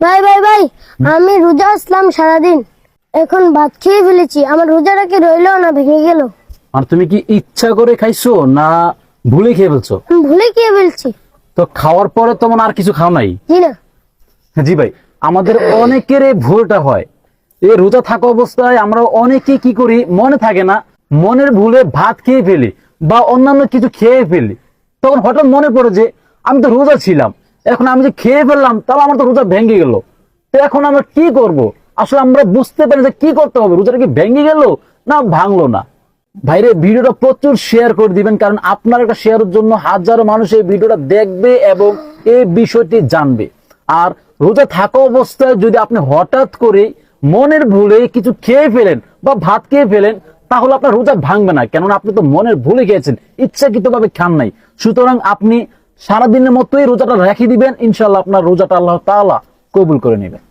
ভাই ভাই ভাই আমি রোজা আসলাম সারাদিন। এখন ভাত খেয়ে ফেলেছি। আমার রোজাটা কি রইল না ভেঙে গেল? আর তুমি কি ইচ্ছা করে খাইছো না ভুলে খেয়ে ফেলছো? আমি ভুলে খেয়ে ফেলছি। তো খাওয়ার পরে তোমার আর কিছু খাও নাই? জি না। জি ভাই আমাদের অনেকের এই ভুলটা হয়। এই রোজা থাকা অবস্থায় আমরা অনেকে কি করি মনে থাকে না মনের ভুলে ভাত খেয়ে ফেলি বা অন্যান্য কিছু খেয়ে ফেলি। তখন হঠাৎ মনে পড়ে যে আমি তো রোজা ছিলাম। এখন আমি যে খেয়ে ফেললাম তাহলে আমার তো রোজা ভেঙে গেল। তো এখন আমরা কি করব? আসলে আমরা বুঝতে পারি যে কি করতে হবে। রোজাটা কি ভেঙে গেল না ভাঙলো না? ভাইরে, ভিডিওটা প্রচুর শেয়ার করে দিবেন, কারণ আপনার একটা শেয়ারের জন্য হাজারো মানুষ এই ভিডিওটা দেখবে এবং এই বিষয়টি জানবে। আর রোজা থাকা অবস্থায় যদি আপনি হঠাৎ করে মনের ভুলে কিছু খেয়ে ফেলেন বা ভাত খেয়ে ফেলেন, তাহলে আপনার রোজা ভাঙবে না। কেননা আপনি তো মনের ভুলে খেয়েছেন ইচ্ছাকৃত ভাবে খান নাই। সুতরাং আপনি সারাদিনের মতোই রোজাটা রেখে দিবেন। ইনশাল্লাহ আপনার রোজাটা আল্লাহ তালা কবুল করে নেবেন।